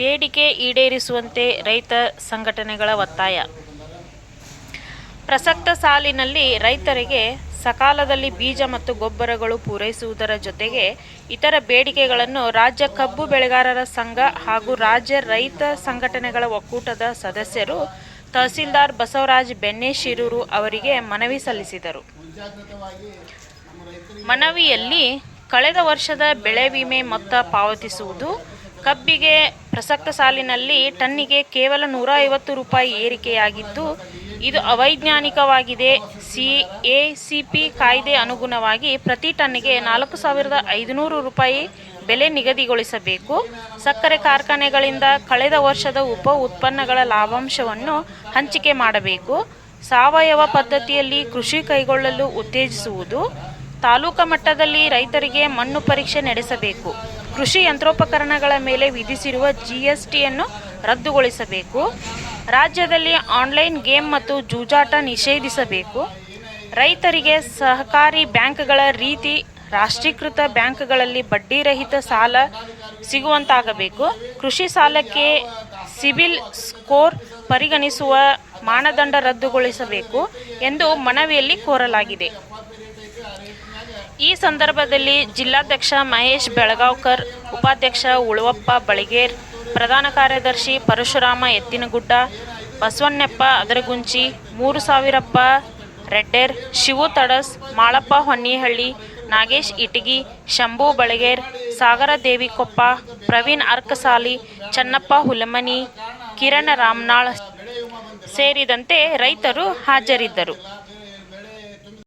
ಬೇಡಿಕೆ ಈಡೇರಿಸುವಂತೆ ರೈತ ಸಂಘಟನೆಗಳ ಒತ್ತಾಯ. ಪ್ರಸಕ್ತ ಸಾಲಿನಲ್ಲಿ ರೈತರಿಗೆ ಸಕಾಲದಲ್ಲಿ ಬೀಜ ಮತ್ತು ಗೊಬ್ಬರಗಳು ಪೂರೈಸುವುದರ ಜೊತೆಗೆ ಇತರ ಬೇಡಿಕೆಗಳನ್ನು ರಾಜ್ಯ ಕಬ್ಬು ಬೆಳೆಗಾರರ ಸಂಘ ಹಾಗೂ ರಾಜ್ಯ ರೈತ ಸಂಘಟನೆಗಳ ಒಕ್ಕೂಟದ ಸದಸ್ಯರು ತಹಸೀಲ್ದಾರ್ ಬಸವರಾಜ್ ಬೆಣ್ಣೆಶಿರೂರು ಅವರಿಗೆ ಮನವಿ ಸಲ್ಲಿಸಿದರು. ಮನವಿಯಲ್ಲಿ ಕಳೆದ ವರ್ಷದ ಬೆಳೆ ವಿಮೆ ಮೊತ್ತ ಪಾವತಿಸುವುದು ಕಬ್ಬಿಗೆ ಪ್ರಸಕ್ತ ಸಾಲಿನಲ್ಲಿ ಟನ್ನಿಗೆ ಕೇವಲ ನೂರ ಐವತ್ತು ರೂಪಾಯಿ ಏರಿಕೆಯಾಗಿದ್ದು, ಇದು ಅವೈಜ್ಞಾನಿಕವಾಗಿದೆ. ಸಿ, ಎ, ಸಿ, ಪಿ ಕಾಯ್ದೆ ಅನುಗುಣವಾಗಿ ಪ್ರತಿ ಟನ್ನಿಗೆ ನಾಲ್ಕು ಸಾವಿರದ ಐದುನೂರು ರೂಪಾಯಿ ಬೆಲೆ ನಿಗದಿಗೊಳಿಸಬೇಕು. ಸಕ್ಕರೆ ಕಾರ್ಖಾನೆಗಳಿಂದ ಕಳೆದ ವರ್ಷದ ಉಪ ಉತ್ಪನ್ನಗಳ ಲಾಭಾಂಶವನ್ನು ಹಂಚಿಕೆ ಮಾಡಬೇಕು. ಸಾವಯವ ಪದ್ಧತಿಯಲ್ಲಿ ಕೃಷಿ ಕೈಗೊಳ್ಳಲು ಉತ್ತೇಜಿಸುವುದು. ತಾಲೂಕು ಮಟ್ಟದಲ್ಲಿ ರೈತರಿಗೆ ಮಣ್ಣು ಪರೀಕ್ಷೆ ನಡೆಸಬೇಕು. ಕೃಷಿ ಯಂತ್ರೋಪಕರಣಗಳ ಮೇಲೆ ವಿಧಿಸಿರುವ ಜಿಎಸ್ಟಿಯನ್ನು ರದ್ದುಗೊಳಿಸಬೇಕು. ರಾಜ್ಯದಲ್ಲಿ ಆನ್ಲೈನ್ ಗೇಮ್ ಮತ್ತು ಜೂಜಾಟ ನಿಷೇಧಿಸಬೇಕು. ರೈತರಿಗೆ ಸಹಕಾರಿ ಬ್ಯಾಂಕ್ಗಳ ರೀತಿ ರಾಷ್ಟ್ರೀಕೃತ ಬ್ಯಾಂಕ್ಗಳಲ್ಲಿ ಬಡ್ಡಿರಹಿತ ಸಾಲ ಸಿಗುವಂತಾಗಬೇಕು. ಕೃಷಿ ಸಾಲಕ್ಕೆ ಸಿಬಿಲ್ ಸ್ಕೋರ್ ಪರಿಗಣಿಸುವ ಮಾನದಂಡ ರದ್ದುಗೊಳಿಸಬೇಕು ಎಂದು ಮನವಿಯಲ್ಲಿ ಕೋರಲಾಗಿದೆ. ಈ ಸಂದರ್ಭದಲ್ಲಿ ಜಿಲ್ಲಾಧ್ಯಕ್ಷ ಮಹೇಶ್ ಬೆಳಗಾವ್ಕರ್, ಉಪಾಧ್ಯಕ್ಷ ಉಳುವಪ್ಪ ಬಳಿಗೇರ್, ಪ್ರಧಾನ ಕಾರ್ಯದರ್ಶಿ ಪರಶುರಾಮ ಎತ್ತಿನಗುಡ್ಡ, ಬಸವಣ್ಣಪ್ಪ ಅದರಗುಂಚಿ, ಮೂರು ಸಾವಿರಪ್ಪ ರೆಡ್ಡೇರ್, ಶಿವು ತಡಸ್, ಮಾಳಪ್ಪ ಹೊನ್ನಿಹಳ್ಳಿ, ನಾಗೇಶ್ ಇಟಗಿ, ಶಂಭು ಬಳಗೇರ್, ಸಾಗರ ದೇವಿಕೊಪ್ಪ, ಪ್ರವೀಣ್ ಅರ್ಕಸಾಲಿ, ಚನ್ನಪ್ಪ ಹುಲಮನಿ, ಕಿರಣ್ ರಾಮನಾಳ್ ಸೇರಿದಂತೆ ರೈತರು ಹಾಜರಿದ್ದರು.